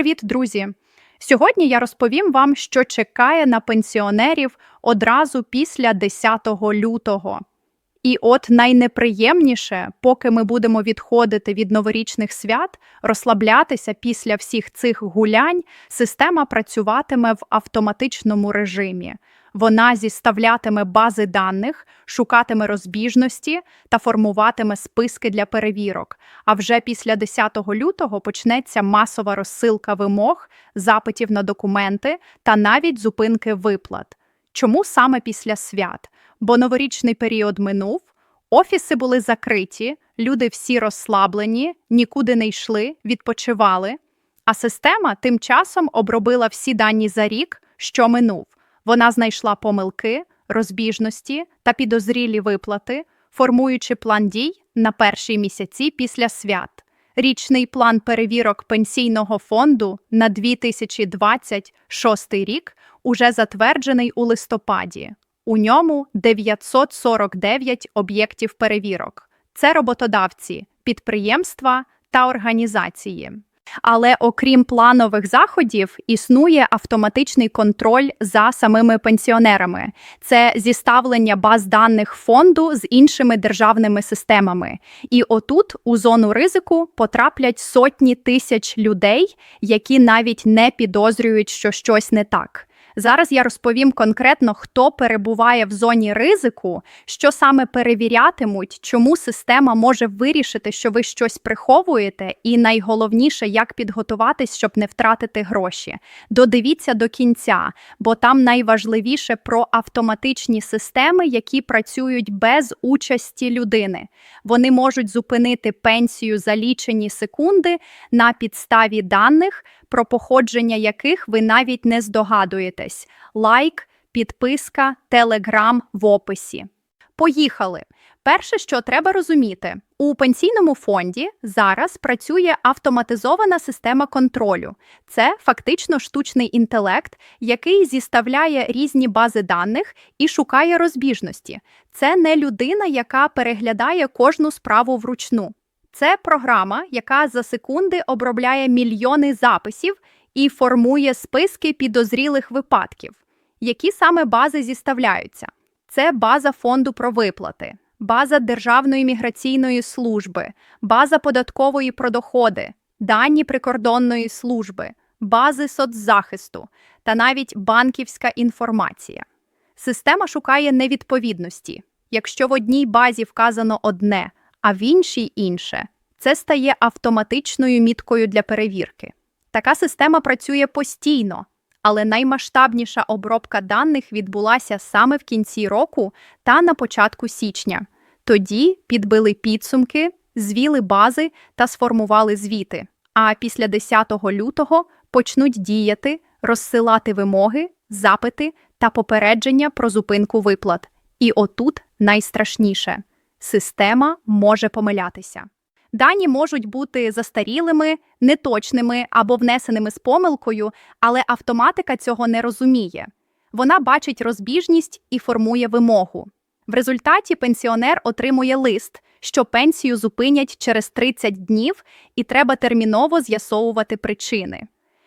Привіт, друзі! Сьогодні я розповім вам, що чекає на пенсіонерів одразу після 10 лютого. І от найнеприємніше, поки ми будемо відходити від новорічних свят, розслаблятися після всіх цих гулянь, система працюватиме в автоматичному режимі. Вона зіставлятиме бази даних, шукатиме розбіжності та формуватиме списки для перевірок. А вже після 10 лютого почнеться масова розсилка вимог, запитів на документи та навіть зупинки виплат. Чому саме після свят? Бо новорічний період минув, офіси були закриті, люди всі розслаблені, нікуди не йшли, відпочивали. А система тим часом обробила всі дані за рік, що минув. Вона знайшла помилки, розбіжності та підозрілі виплати, формуючи план дій на перші місяці після свят. Річний план перевірок пенсійного фонду на 2026 рік уже затверджений у листопаді. У ньому 949 об'єктів перевірок. Це роботодавці, підприємства та організації. Але окрім планових заходів, існує автоматичний контроль за самими пенсіонерами. Це зіставлення баз даних фонду з іншими державними системами. І отут у зону ризику потраплять сотні тисяч людей, які навіть не підозрюють, що щось не так. Зараз я розповім конкретно, хто перебуває в зоні ризику, що саме перевірятимуть, чому система може вирішити, що ви щось приховуєте, і найголовніше, як підготуватись, щоб не втратити гроші. Додивіться до кінця, бо там найважливіше про автоматичні системи, які працюють без участі людини. Вони можуть зупинити пенсію за лічені секунди на підставі даних про походження яких ви навіть не здогадуєтесь. Лайк, підписка, телеграм в описі. Поїхали! Перше, що треба розуміти, у пенсійному фонді зараз працює автоматизована система контролю. Це фактично штучний інтелект, який зіставляє різні бази даних і шукає розбіжності. Це не людина, яка переглядає кожну справу вручну. Це програма, яка за секунди обробляє мільйони записів і формує списки підозрілих випадків. Які саме бази зіставляються? Це база фонду про виплати, база Державної міграційної служби, база податкової про доходи, дані прикордонної служби, бази соцзахисту та навіть банківська інформація. Система шукає невідповідності. Якщо в одній базі вказано одне, а в іншій інше. Це стає автоматичною міткою для перевірки. Така система працює постійно, але наймасштабніша обробка даних відбулася саме в кінці року та на початку січня. Тоді підбили підсумки, звіли бази та сформували звіти. А після 10 лютого почнуть діяти, розсилати вимоги, запити та попередження про зупинку виплат. І отут найстрашніше система може помилятися. Дані можуть бути застарілими, неточними або внесеними з помилкою, але автоматика цього не розуміє. Вона бачить розбіжність і формує вимогу. В результаті пенсіонер отримує лист, що пенсію зупинять через 30 днів, і треба терміново з'ясовувати причини.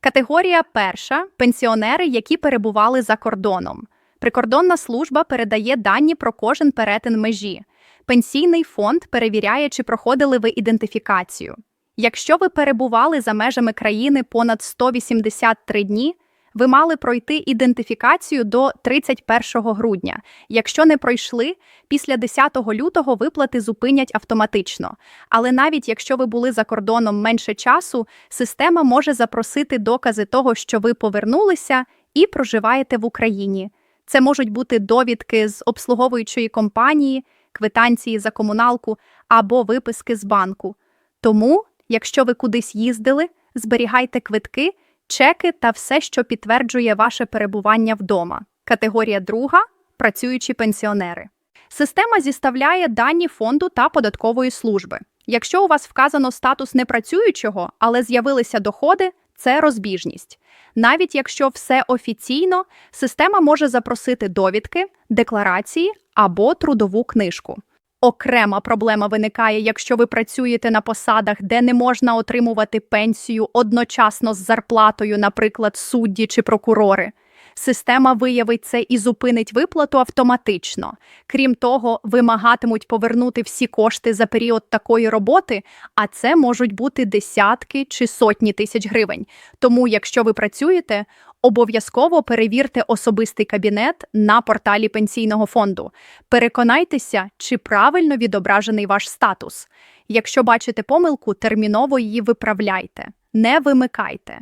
Категорія перша пенсіонери, які перебували за кордоном. Прикордонна служба передає дані про кожен перетин межі. Пенсійний фонд перевіряє, чи проходили ви ідентифікацію. Якщо ви перебували за межами країни понад 183 дні, ви мали пройти ідентифікацію до 31 грудня. Якщо не пройшли, після 10 лютого виплати зупинять автоматично. Але навіть якщо ви були за кордоном менше часу, система може запросити докази того, що ви повернулися і проживаєте в Україні. Це можуть бути довідки з обслуговуючої компанії квитанції за комуналку або виписки з банку. Тому, якщо ви кудись їздили, зберігайте квитки, чеки та все, що підтверджує ваше перебування вдома. Категорія друга працюючі пенсіонери. Система зіставляє дані фонду та податкової служби. Якщо у вас вказано статус непрацюючого, але з'явилися доходи, це розбіжність. Навіть якщо все офіційно, система може запросити довідки, декларації або трудову книжку. Окрема проблема виникає, якщо ви працюєте на посадах, де не можна отримувати пенсію одночасно з зарплатою, наприклад, судді чи прокурори. Система виявить це і зупинить виплату автоматично. Крім того, вимагатимуть повернути всі кошти за період такої роботи, а це можуть бути десятки чи сотні тисяч гривень. Тому, якщо ви працюєте, обов'язково перевірте особистий кабінет на порталі пенсійного фонду. Переконайтеся, чи правильно відображений ваш статус. Якщо бачите помилку, терміново її виправляйте, не вимикайте.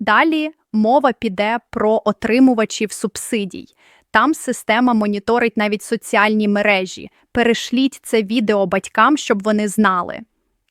Далі мова піде про отримувачів субсидій. Там система моніторить навіть соціальні мережі. Перешліть це відео батькам, щоб вони знали.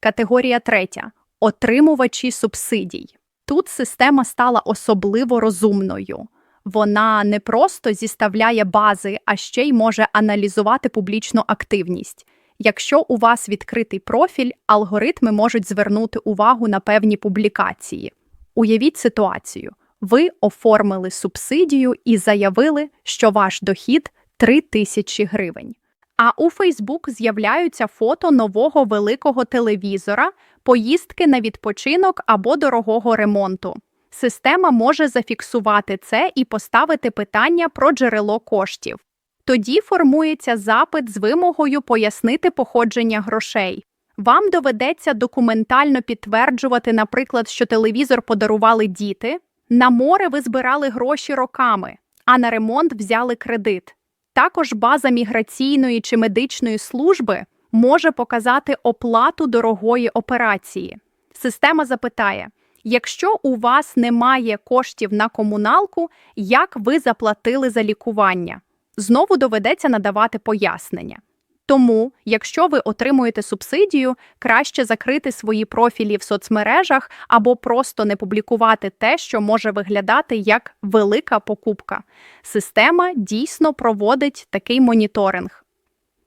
Категорія третя отримувачі субсидій. Тут система стала особливо розумною. Вона не просто зіставляє бази, а ще й може аналізувати публічну активність. Якщо у вас відкритий профіль, алгоритми можуть звернути увагу на певні публікації. Уявіть ситуацію: ви оформили субсидію і заявили, що ваш дохід 3 тисячі гривень. А у Фейсбук з'являються фото нового великого телевізора, поїздки на відпочинок або дорогого ремонту. Система може зафіксувати це і поставити питання про джерело коштів. Тоді формується запит з вимогою пояснити походження грошей. Вам доведеться документально підтверджувати, наприклад, що телевізор подарували діти, на море ви збирали гроші роками, а на ремонт взяли кредит. Також база міграційної чи медичної служби може показати оплату дорогої операції. Система запитає: якщо у вас немає коштів на комуналку, як ви заплатили за лікування? Знову доведеться надавати пояснення. Тому, якщо ви отримуєте субсидію, краще закрити свої профілі в соцмережах або просто не публікувати те, що може виглядати як велика покупка. Система дійсно проводить такий моніторинг.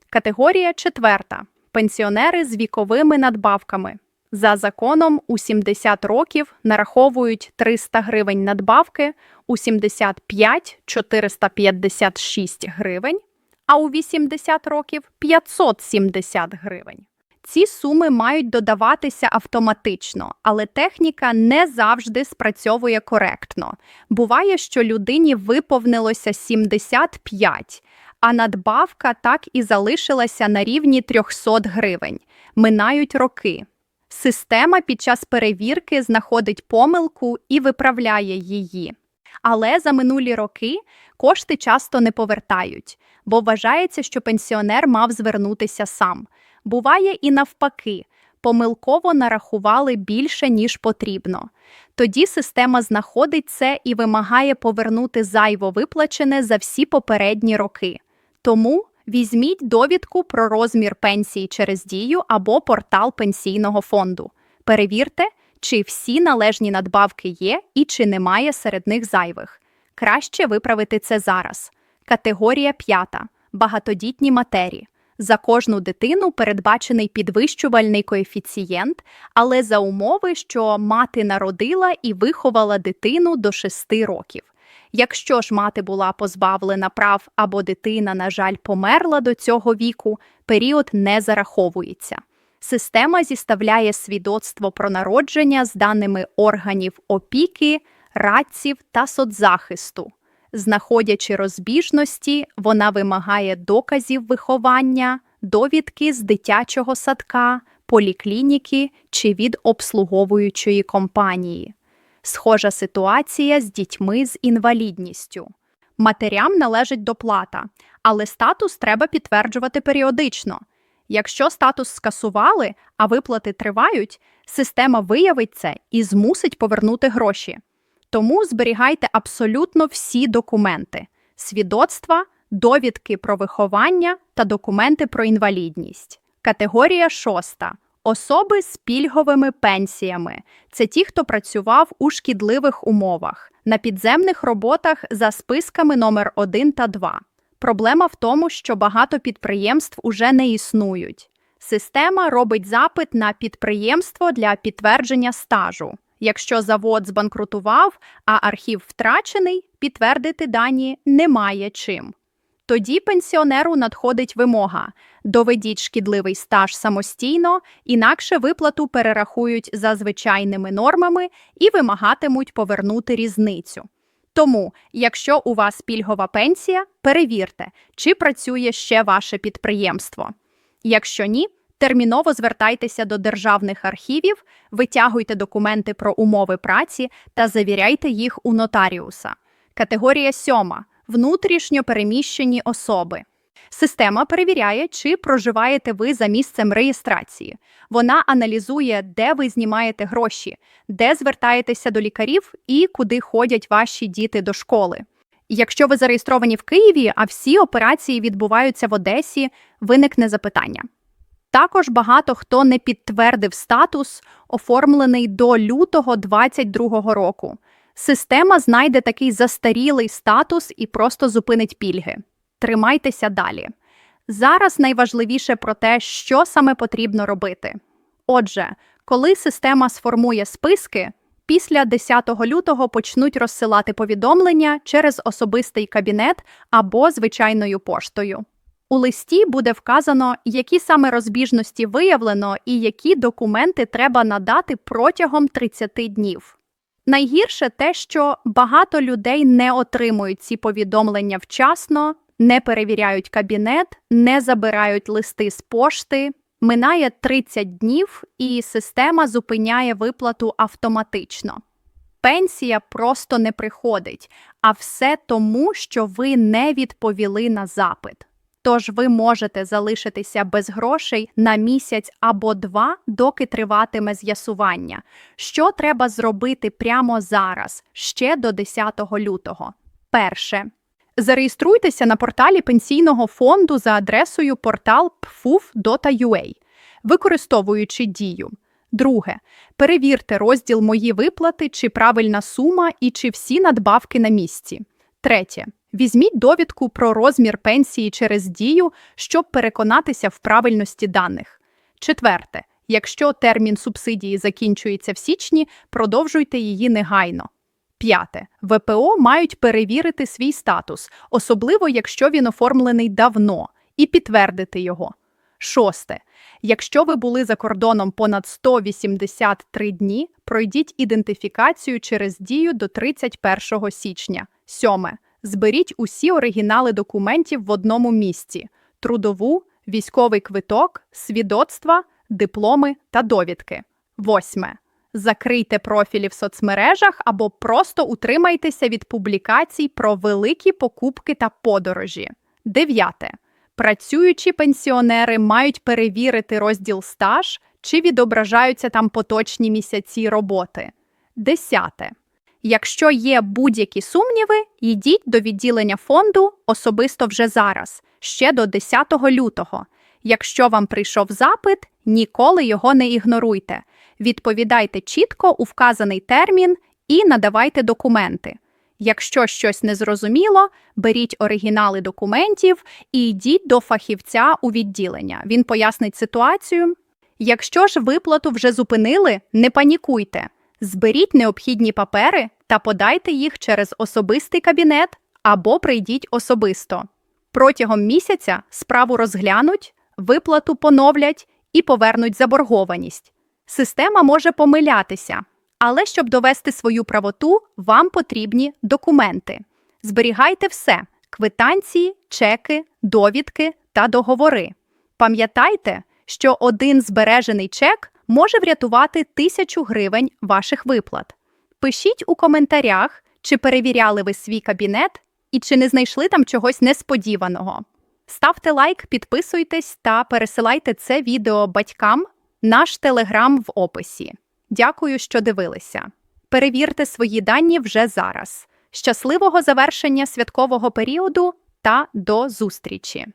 Категорія четверта: пенсіонери з віковими надбавками. За законом у 70 років нараховують 300 гривень надбавки, у 75 – 456 гривень, а у 80 років 570 гривень. Ці суми мають додаватися автоматично, але техніка не завжди спрацьовує коректно. Буває, що людині виповнилося 75, а надбавка так і залишилася на рівні 300 гривень. Минають роки. Система під час перевірки знаходить помилку і виправляє її. Але за минулі роки кошти часто не повертають, бо вважається, що пенсіонер мав звернутися сам. Буває і навпаки, помилково нарахували більше, ніж потрібно. Тоді система знаходить це і вимагає повернути зайво виплачене за всі попередні роки. Тому візьміть довідку про розмір пенсії через дію або портал пенсійного фонду. Перевірте, чи всі належні надбавки є і чи немає серед них зайвих. Краще виправити це зараз. Категорія п'ята багатодітні матері. За кожну дитину передбачений підвищувальний коефіцієнт, але за умови, що мати народила і виховала дитину до 6 років. Якщо ж мати була позбавлена прав або дитина, на жаль, померла до цього віку, період не зараховується. Система зіставляє свідоцтво про народження з даними органів опіки, радців та соцзахисту. Знаходячи розбіжності, вона вимагає доказів виховання, довідки з дитячого садка, поліклініки чи від обслуговуючої компанії. Схожа ситуація з дітьми з інвалідністю. Матерям належить доплата, але статус треба підтверджувати періодично. Якщо статус скасували, а виплати тривають, система виявить це і змусить повернути гроші. Тому зберігайте абсолютно всі документи: свідоцтва, довідки про виховання та документи про інвалідність. Категорія шоста. Особи з пільговими пенсіями це ті, хто працював у шкідливих умовах на підземних роботах за списками номер 1 та 2. Проблема в тому, що багато підприємств уже не існують. Система робить запит на підприємство для підтвердження стажу. Якщо завод збанкрутував, а архів втрачений, підтвердити дані немає чим. Тоді пенсіонеру надходить вимога: доведіть шкідливий стаж самостійно, інакше виплату перерахують за звичайними нормами і вимагатимуть повернути різницю. Тому, якщо у вас пільгова пенсія, перевірте, чи працює ще ваше підприємство. Якщо ні, терміново звертайтеся до державних архівів, витягуйте документи про умови праці та завіряйте їх у нотаріуса. Категорія сьома внутрішньо переміщені особи. Система перевіряє, чи проживаєте ви за місцем реєстрації. Вона аналізує, де ви знімаєте гроші, де звертаєтеся до лікарів і куди ходять ваші діти до школи. Якщо ви зареєстровані в Києві, а всі операції відбуваються в Одесі, виникне запитання. Також багато хто не підтвердив статус, оформлений до лютого 2022 року. Система знайде такий застарілий статус і просто зупинить пільги. Тримайтеся далі. Зараз найважливіше про те, що саме потрібно робити. Отже, коли система сформує списки, після 10 лютого почнуть розсилати повідомлення через особистий кабінет або звичайною поштою. У листі буде вказано, які саме розбіжності виявлено і які документи треба надати протягом 30 днів. Найгірше те, що багато людей не отримують ці повідомлення вчасно, не перевіряють кабінет, не забирають листи з пошти. Минає 30 днів, і система зупиняє виплату автоматично. Пенсія просто не приходить, а все тому, що ви не відповіли на запит. Тож ви можете залишитися без грошей на місяць або два, доки триватиме з'ясування. Що треба зробити прямо зараз, ще до 10 лютого? Перше. Зареєструйтеся на порталі пенсійного фонду за адресою портал portal.pfuf.ua, використовуючи дію. Друге. Перевірте розділ Мої виплати, чи правильна сума і чи всі надбавки на місці. Третє. Візьміть довідку про розмір пенсії через дію, щоб переконатися в правильності даних. Четверте. Якщо термін субсидії закінчується в січні, продовжуйте її негайно. П'яте. ВПО мають перевірити свій статус, особливо якщо він оформлений давно, і підтвердити його. Шосте. Якщо ви були за кордоном понад 183 дні, пройдіть ідентифікацію через дію до 31 січня. Сьоме. Зберіть усі оригінали документів в одному місці: трудову, військовий квиток, свідоцтва, дипломи та довідки. Восьме. Закрийте профілі в соцмережах або просто утримайтеся від публікацій про великі покупки та подорожі. Дев'яте. Працюючі пенсіонери мають перевірити розділ стаж, чи відображаються там поточні місяці роботи. Десяте. Якщо є будь-які сумніви, йдіть до відділення фонду особисто вже зараз, ще до 10 лютого. Якщо вам прийшов запит, ніколи його не ігноруйте. Відповідайте чітко у вказаний термін і надавайте документи. Якщо щось незрозуміло, беріть оригінали документів і йдіть до фахівця у відділення. Він пояснить ситуацію. Якщо ж виплату вже зупинили, не панікуйте. Зберіть необхідні папери та подайте їх через особистий кабінет або прийдіть особисто. Протягом місяця справу розглянуть, виплату поновлять і повернуть заборгованість. Система може помилятися, але щоб довести свою правоту, вам потрібні документи. Зберігайте все: квитанції, чеки, довідки та договори. Пам'ятайте, що один збережений чек може врятувати тисячу гривень ваших виплат. Пишіть у коментарях, чи перевіряли ви свій кабінет і чи не знайшли там чогось несподіваного. Ставте лайк, підписуйтесь та пересилайте це відео батькам, наш телеграм в описі. Дякую, що дивилися. Перевірте свої дані вже зараз. Щасливого завершення святкового періоду та до зустрічі!